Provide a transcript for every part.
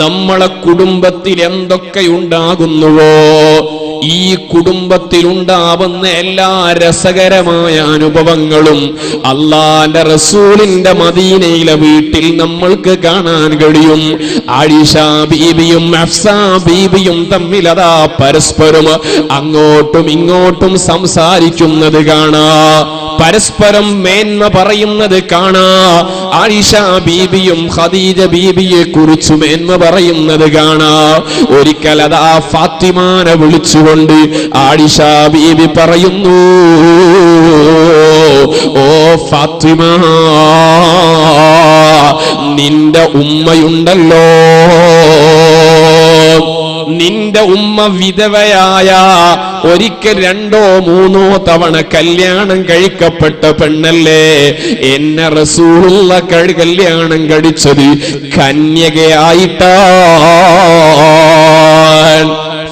നമ്മളെ കുടുംബത്തിൽ എന്തൊക്കെ ഉണ്ടാകുന്നുവോ ഈ കുടുംബത്തിലുണ്ടാവുന്ന എല്ലാ രസകരമായ അനുഭവങ്ങളും അള്ളാന്റെ റസൂലിന്റെ മദീനയിലെ വീട്ടിൽ നമ്മൾക്ക് കാണാൻ കഴിയും. ആയിഷ ബീബിയും അഫ്സാ ബീബിയും തമ്മിൽ അതാ പരസ്പരം അങ്ങോട്ടും ഇങ്ങോട്ടും സംസാരിക്കുന്നത് കാണാ. പരസ്പരം മേന്മ പറയുന്നത് കാണാ. ആയിഷ ബീബിയും ഖദീജ ബീബിയെ കുറിച്ച് മേന്മ പറയുന്നത് കാണാ. ഒരിക്കൽ അതാ ഫാത്തിമാനെ വിളിച്ചുകൊണ്ട് ആയിഷ ബീബി പറയുന്നു ഓ ഫാത്തിമ നിന്റെ ഉമ്മയുണ്ടല്ലോ. നിന്റെ ഉമ്മ വിധവയായ ഒരിക്കൽ രണ്ടോ മൂന്നോ തവണ കല്യാണം കഴിക്കപ്പെട്ട പെണ്ണല്ലേ? എന്നെ റസൂലുള്ള കഴി കല്യാണം കഴിച്ചത് കന്യകയായിട്ടാ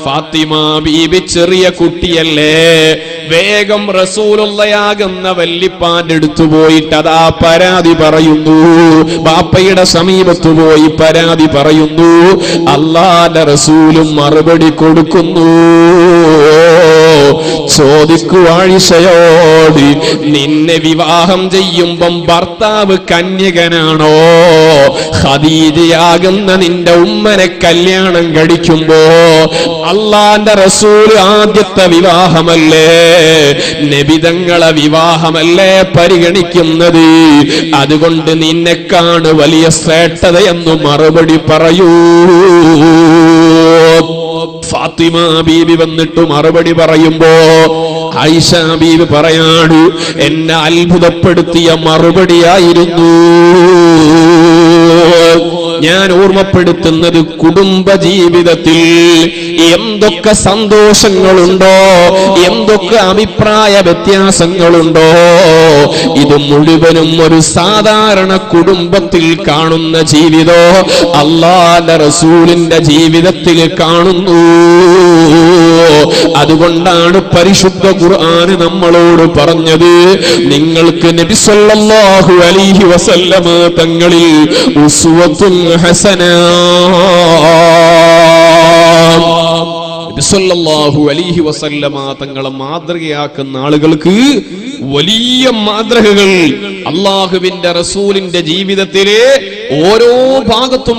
ഫാത്തിമ ബീബി ചെറിയ കുട്ടിയല്ലേ? വേഗം റസൂലുള്ളയാകുന്ന വല്ലിപ്പാന്റെ അടുത്തു പോയിട്ട് അതാ പരാതി പറയുന്നു. ബാപ്പയുടെ സമീപത്ത് പോയി പരാതി പറയുന്നു. അള്ളാന്റെ റസൂലും മറുപടി കൊടുക്കുന്നു. ചോദിക്കുവാഴിശയോട് നിന്നെ വിവാഹം ചെയ്യുമ്പം ഭർത്താവ് കന്യകനാണോ? ഹദീജയാകുന്ന നിന്റെ ഉമ്മനെ കല്യാണം കഴിക്കുമ്പോ അള്ളാന്റെ റസൂൽ ആദ്യത്തെ വിവാഹമല്ലേ? നബിതങ്ങളെ വിവാഹമല്ലേ പരിഗണിക്കുന്നത്? അതുകൊണ്ട് നിന്നെക്കാണ് വലിയ ശ്രേഷ്ഠതയെന്ന് മറുപടി പറയൂ. ഫാത്തിമ ബീബി വന്നിട്ട് മറുപടി പറയുമ്പോ ഐഷ ബീബി പറയാണ് എന്നെ അത്ഭുതപ്പെടുത്തിയ മറുപടിയായിരുന്നു. ഞാൻ ഓർമ്മപ്പെടുത്തുന്നത് കുടുംബ ജീവിതത്തിൽ എന്തൊക്കെ സന്തോഷങ്ങളുണ്ടോ എന്തൊക്കെ അഭിപ്രായ വ്യത്യാസങ്ങളുണ്ടോ ഇത് മുഴുവനും ഒരു സാധാരണ കുടുംബത്തിൽ കാണുന്ന ജീവിതോ അള്ളാന്റെ റസൂലിന്റെ ജീവിതത്തിൽ കാണുന്നു. അതുകൊണ്ടാണ് പരിശുദ്ധ ഖുർആൻ നമ്മളോട് പറഞ്ഞത്. നിങ്ങൾക്ക് നബി സല്ലല്ലാഹു അലൈഹി വസല്ലമ തങ്ങളിൽ ഉസ്വത്തുൽ ഹസന. വസല്ലമ തങ്ങളെ മാതൃകയാക്കുന്ന ആളുകൾക്ക് വലിയ മാതൃകകൾ. അള്ളാഹുവിന്റെ റസൂലിന്റെ ജീവിതത്തിലെ ഓരോ ഭാഗത്തും